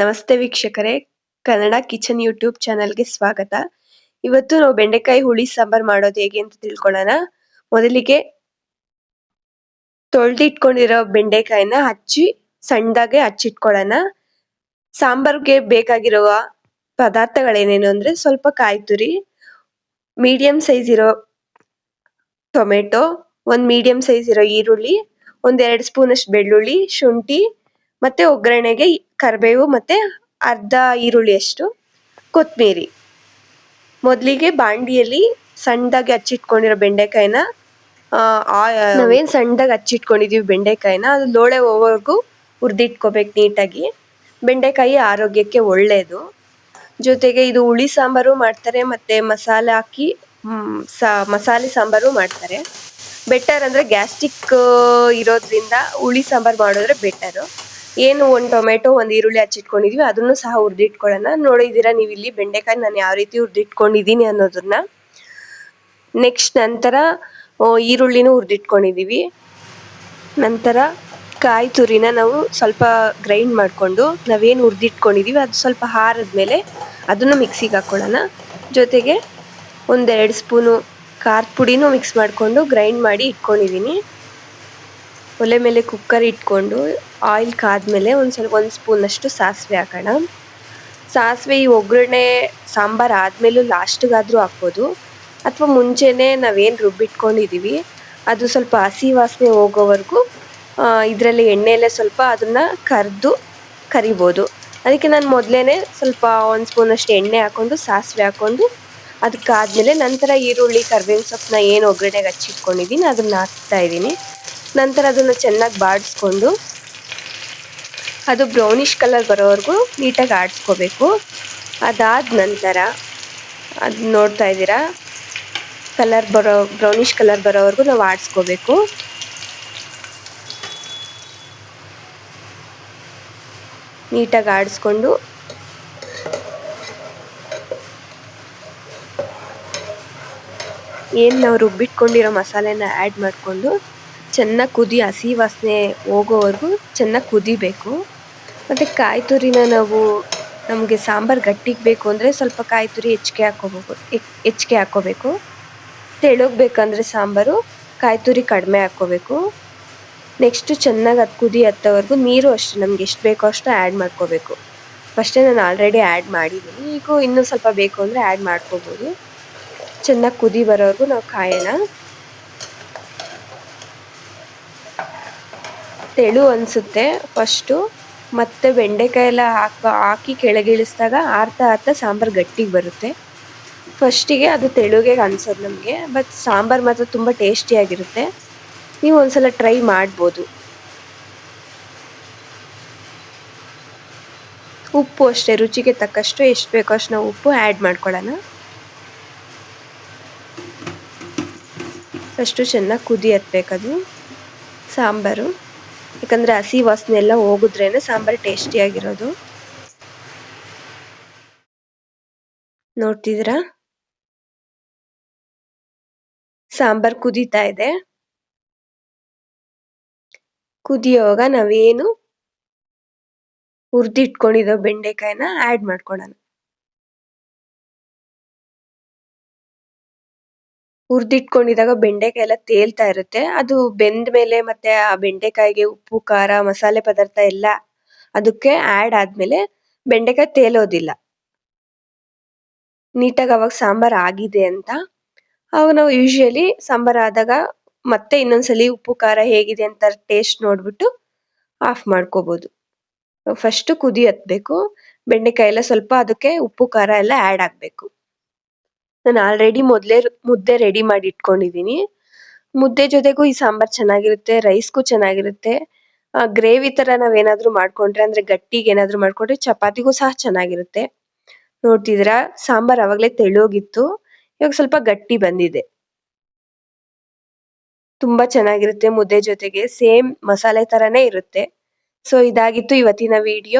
ನಮಸ್ತೆ ವೀಕ್ಷಕರೇ. Kannada kitchen YouTube ಚಾನಲ್ಗೆ ಸ್ವಾಗತ. ಇವತ್ತು ನಾವು ಬೆಂಡೆಕಾಯಿ ಹುಳಿ ಸಾಂಬಾರ್ ಮಾಡೋದು ಹೇಗೆ ಅಂತ ತಿಳ್ಕೊಳ್ಳೋಣ. ಮೊದಲಿಗೆ ತೊಳೆದಿಟ್ಕೊಂಡಿರೋ ಬೆಂಡೆಕಾಯಿನ ಹಚ್ಚಿ ಸಣ್ಣದಾಗೆ ಹಚ್ಚಿಟ್ಕೊಳ್ಳೋಣ. ಸಾಂಬಾರ್ಗೆ ಬೇಕಾಗಿರುವ ಪದಾರ್ಥಗಳೇನೇನು ಅಂದ್ರೆ ಸ್ವಲ್ಪ ಕಾಯಿ ತುರಿ, ಮೀಡಿಯಂ ಸೈಜ್ ಇರೋ ಟೊಮೆಟೊ, ಒಂದ್ ಮೀಡಿಯಂ ಸೈಜ್ ಇರೋ ಈರುಳ್ಳಿ ಒಂದೆರಡು ಸ್ಪೂನಷ್ಟು ಬೆಳ್ಳುಳ್ಳಿ, ಶುಂಠಿ ಮತ್ತೆ ಒಗ್ಗರಣೆಗೆ ಕರಿಬೇವು ಮತ್ತೆ ಅರ್ಧ ಈರುಳ್ಳಿಯಷ್ಟು ಕೊತ್ತಂಬರಿ ಮೊದಲಿಗೆ ಬಾಂಡಿಯಲ್ಲಿ ಸಣ್ಣದಾಗಿ ಹಚ್ಚಿಟ್ಕೊಂಡಿರೋ ಬೆಂಡೆಕಾಯಿನ ನಾವೇನ್ ಸಣ್ಣದಾಗಿ ಹಚ್ಚಿಟ್ಕೊಂಡಿದೀವಿ ಬೆಂಡೆಕಾಯಿನ ಅದು ಲೋಳೆ ಹೋಗೋವರೆಗೂ ಹುರಿದಿಟ್ಕೋಬೇಕು ನೀಟಾಗಿ. ಬೆಂಡೆಕಾಯಿ ಆರೋಗ್ಯಕ್ಕೆ ಒಳ್ಳೇದು. ಜೊತೆಗೆ ಇದು ಹುಳಿ ಸಾಂಬಾರು ಮಾಡ್ತಾರೆ ಮತ್ತೆ ಮಸಾಲೆ ಹಾಕಿ ಮಸಾಲೆ ಸಾಂಬಾರು ಮಾಡ್ತಾರೆ. ಬೆಟರ್ ಅಂದ್ರೆ ಗ್ಯಾಸ್ಟ್ರಿಕ್ ಇರೋದ್ರಿಂದ ಹುಳಿ ಸಾಂಬಾರ್ ಮಾಡಿದ್ರೆ ಬೆಟರ್. ಏನು ಒಂದ್ ಟೊಮೆಟೊ, ಒಂದ್ ಈರುಳ್ಳಿ ಹಚ್ಚಿಟ್ಕೊಂಡಿದ್ವಿ, ಅದನ್ನು ಸಹ ಹುರಿದಿಟ್ಕೊಳ್ಳೋಣ. ನೋಡಿದೀರಾ ನೀವು ಇಲ್ಲಿ ಬೆಂಡೆಕಾಯಿ, ನಾನು ಯಾವ ರೀತಿ ಉರ್ದಿಟ್ಕೊಂಡಿದ್ದೀನಿ ಅನ್ನೋದನ್ನ. ನೆಕ್ಸ್ಟ್ ನಂತರ ಈರುಳ್ಳಿನೂ ಉರ್ದಿಟ್ಕೊಂಡಿದೀವಿ ನಂತರ ಕಾಯಿ ತುರಿನ ನಾವು ಸ್ವಲ್ಪ ಗ್ರೈಂಡ್ ಮಾಡ್ಕೊಂಡು ನಾವೇನು ಉರ್ದಿಟ್ಕೊಂಡಿದೀವಿ ಅದು ಸ್ವಲ್ಪ ಆರಿದ್ಮೇಲೆ ಅದನ್ನು ಮಿಕ್ಸಿಗೆ ಹಾಕೊಳ್ಳೋಣ. ಜೊತೆಗೆ ಒಂದೆರಡು ಸ್ಪೂನು ಖಾರದ ಪುಡಿನೂ ಮಿಕ್ಸ್ ಮಾಡಿಕೊಂಡು ಗ್ರೈಂಡ್ ಮಾಡಿ ಇಟ್ಕೊಂಡಿದ್ದೀನಿ ಒಲೆ ಮೇಲೆ ಕುಕ್ಕರ್ ಇಟ್ಕೊಂಡು ಆಯಿಲ್ ಕಾದ್ಮೇಲೆ ಒಂದು ಸ್ವಲ್ಪ, ಒಂದು ಸ್ಪೂನಷ್ಟು ಸಾಸಿವೆ ಹಾಕೋಣ. ಸಾಸಿವೆ, ಈ ಒಗ್ಗರಣೆ, ಸಾಂಬಾರು ಆದಮೇಲೂ ಲಾಸ್ಟಿಗಾದರೂ ಹಾಕ್ಬೋದು. ಅಥವಾ ಮುಂಚೆನೇ ನಾವೇನು ರುಬ್ಬಿಟ್ಕೊಂಡಿದ್ದೀವಿ ಅದು ಸ್ವಲ್ಪ ಹಸಿ ವಾಸನೆ ಹೋಗೋವರೆಗೂ ಇದರಲ್ಲಿ ಎಣ್ಣೆಯಲ್ಲೇ ಸ್ವಲ್ಪ ಅದನ್ನು ಕರೆದು ಕರಿಬೋದು. ಅದಕ್ಕೆ ನಾನು ಮೊದಲೇ ಸ್ವಲ್ಪ ಒಂದು ಸ್ಪೂನಷ್ಟು ಎಣ್ಣೆ ಹಾಕ್ಕೊಂಡು ಸಾಸಿವೆ ಹಾಕ್ಕೊಂಡು ಅದಕ್ಕಾದ್ಮೇಲೆ ನಂತರ ಈರುಳ್ಳಿ, ಕರ್ಬೇವಿನ ಸೊಪ್ಪನ್ನ ಏನು ಒಗ್ಗರಣೆಗೆ ಹಚ್ಚಿಟ್ಕೊಂಡಿದ್ದೀನಿ ಅದನ್ನು ಹಾಕ್ತಾ ಇದ್ದೀನಿ ನಂತರ ಅದನ್ನು ಚೆನ್ನಾಗಿ ಬಾಡಿಸ್ಕೊಂಡು ಅದು ಬ್ರೌನಿಷ್ ಕಲರ್ ಬರೋವರೆಗೂ ನೀಟಾಗಿ ಆಡಿಸ್ಕೋಬೇಕು. ಅದಾದ ನಂತರ ಅದು ನೋಡ್ತಾ ಇದ್ದೀರಾ? ಕಲರ್ ಬರೋ ಬ್ರೌನಿಷ್ ಕಲರ್ ಬರೋವರೆಗೂ ನಾವು ಆಡಿಸ್ಕೋಬೇಕು. ನೀಟಾಗಿ ಆಡಿಸ್ಕೊಂಡು ಏನು ನಾವು ರುಬ್ಬಿಟ್ಕೊಂಡಿರೋ ಮಸಾಲೆನ ಆ್ಯಡ್ ಮಾಡಿಕೊಂಡು ಚೆನ್ನಾಗಿ ಕುದಿ ಹಸಿ ವಾಸನೆ ಹೋಗೋವರೆಗೂ ಚೆನ್ನಾಗಿ ಕುದಿಬೇಕು. ಮತ್ತು ಕಾಯಿ ತುರಿನ ನಾವು ನಮಗೆ ಸಾಂಬಾರು ಗಟ್ಟಿಗೆ ಬೇಕು ಅಂದರೆ ಸ್ವಲ್ಪ ಕಾಯಿ ತುರಿ ಹೆಚ್ಚಿಗೆ ಹಾಕ್ಕೋಬೇಕು ಹೆಚ್ಚಿಗೆ ಹಾಕ್ಕೋಬೇಕು ತೆಳೋಗ್ಬೇಕಂದ್ರೆ ಬೇಕಂದರೆ ಸಾಂಬಾರು, ಕಾಯಿ ತುರಿ ಕಡಿಮೆ ಹಾಕ್ಕೋಬೇಕು ನೆಕ್ಸ್ಟು ಚೆನ್ನಾಗಿ ಅದು ಕುದಿ ಹತ್ತೋವರೆಗೂ ನೀರು ಅಷ್ಟೇ, ನಮ್ಗೆ ಎಷ್ಟು ಬೇಕೋ ಅಷ್ಟು ಆ್ಯಡ್ ಮಾಡ್ಕೋಬೇಕು. ಫಸ್ಟೇ ನಾನು ಆಲ್ರೆಡಿ ಆ್ಯಡ್ ಮಾಡಿದ್ದೀನಿ ಈಗ ಇನ್ನೂ ಸ್ವಲ್ಪ ಬೇಕು ಅಂದರೆ ಆ್ಯಡ್ ಮಾಡ್ಕೋಬೋದು. ಚೆನ್ನಾಗಿ ಕುದಿ ಬರೋವರೆಗೂ ನಾವು ಕಾಯೋಣ ತೆಳು ಅನಿಸುತ್ತೆ ಫಸ್ಟು. ಮತ್ತೆ ಬೆಂಡೆಕಾಯಿ ಎಲ್ಲ ಹಾಕ, ಹಾಕಿ ಕೆಳಗಿಳಿಸಿದಾಗ ಆರ್ತಾ ಆರ್ತಾ ಸಾಂಬಾರು ಗಟ್ಟಿಗೆ ಬರುತ್ತೆ. ಫಸ್ಟಿಗೆ ಅದು ತೆಳುಗೆ ಅನ್ಸೋದು ನಮಗೆ, ಬಟ್ ಸಾಂಬಾರು ಮಾತ್ರ ತುಂಬ ಟೇಸ್ಟಿಯಾಗಿರುತ್ತೆ ನೀವು ಒಂದ್ಸಲ ಟ್ರೈ ಮಾಡ್ಬೋದು. ಉಪ್ಪು ಅಷ್ಟೇ, ರುಚಿಗೆ ತಕ್ಕಷ್ಟು ಎಷ್ಟು ಬೇಕೋ ಅಷ್ಟು ನಾವು ಉಪ್ಪು ಆ್ಯಡ್ ಮಾಡ್ಕೊಳ್ಳೋಣ. ಫಸ್ಟು ಚೆನ್ನಾಗಿ ಕುದಿ ಹತ್ಬೇಕದು ಸಾಂಬಾರು. ಯಾಕಂದರೆ ಹಸಿ ವಾಸನೆ ಎಲ್ಲ ಹೋಗುದ್ರೇನೆ ಸಾಂಬಾರ್ ಟೇಸ್ಟಿ ಟೇಸ್ಟಿಯಾಗಿರೋದು ನೋಡ್ತಿದ್ದೀರಾ? ಸಾಂಬಾರ್ ಕುದೀತಾ ಇದೆ. ಕುದಿಯೋವಾಗ ನಾವೇನು ಹುರಿದಿಟ್ಕೊಂಡಿರೋ ಬೆಂಡೆಕಾಯಿನ ಆ್ಯಡ್ ಮಾಡ್ಕೊಳ್ಳೋಣ. ಹುರಿದಿಟ್ಕೊಂಡಿದಾಗ ಬೆಂಡೆಕಾಯಿ ಎಲ್ಲ ತೇಲ್ತಾ ಇರುತ್ತೆ. ಅದು ಬೆಂದ್ ಮೇಲೆ ಮತ್ತೆ ಆ ಬೆಂಡೆಕಾಯಿಗೆ ಉಪ್ಪು, ಖಾರ, ಮಸಾಲೆ ಪದಾರ್ಥ ಎಲ್ಲ ಅದಕ್ಕೆ ಆಡ್ ಆದ್ಮೇಲೆ ಬೆಂಡೆಕಾಯಿ ತೇಲೋದಿಲ್ಲ. ನೀಟಾಗಿ ಅವಾಗ ಸಾಂಬಾರ್ ಆಗಿದೆ ಅಂತ. ಅವಾಗ ನಾವು ಯೂಶಲಿ ಸಾಂಬಾರ್ ಆದಾಗ ಮತ್ತೆ ಇನ್ನೊಂದ್ಸಲಿ ಉಪ್ಪು, ಖಾರ ಹೇಗಿದೆ ಅಂತ ಟೇಸ್ಟ್ ನೋಡ್ಬಿಟ್ಟು ಆಫ್ ಮಾಡ್ಕೋಬಹುದು ಫಸ್ಟ್ ಕುದಿ ಹತ್ಬೇಕು ಬೆಂಡೆಕಾಯಿ ಎಲ್ಲ ಸ್ವಲ್ಪ ಅದಕ್ಕೆ ಉಪ್ಪು, ಖಾರ ಎಲ್ಲ ಆಡ್ ಆಗ್ಬೇಕು. ನಾನು ಆಲ್ರೆಡಿ ಮೊದಲೇ ಮುದ್ದೆ ರೆಡಿ ಮಾಡಿ ಇಟ್ಕೊಂಡಿದ್ದೀನಿ ಮುದ್ದೆ ಜೊತೆಗೂ ಈ ಸಾಂಬಾರ್ ಚೆನ್ನಾಗಿರುತ್ತೆ ರೈಸ್ಗೂ ಚೆನ್ನಾಗಿರುತ್ತೆ. ಗ್ರೇವಿ ತರ ನಾವೇನಾದ್ರೂ ಮಾಡ್ಕೊಂಡ್ರೆ, ಅಂದ್ರೆ ಗಟ್ಟಿಗೆ ಏನಾದ್ರು ಮಾಡ್ಕೊಂಡ್ರೆ ಚಪಾತಿಗೂ ಸಹ ಚೆನ್ನಾಗಿರುತ್ತೆ. ನೋಡ್ತಿದ್ರ ಸಾಂಬಾರ್ ಅವಾಗಲೇ ತೆಳ್ಳೋಗಿತ್ತು. ಇವಾಗ ಸ್ವಲ್ಪ ಗಟ್ಟಿ ಬಂದಿದೆ. ತುಂಬಾ ಚೆನ್ನಾಗಿರುತ್ತೆ ಮುದ್ದೆ ಜೊತೆಗೆ. ಸೇಮ್ ಮಸಾಲೆ ತರಾನೇ ಇರುತ್ತೆ. ಸೊ ಇದಾಗಿತ್ತು ಇವತ್ತಿನ ವಿಡಿಯೋ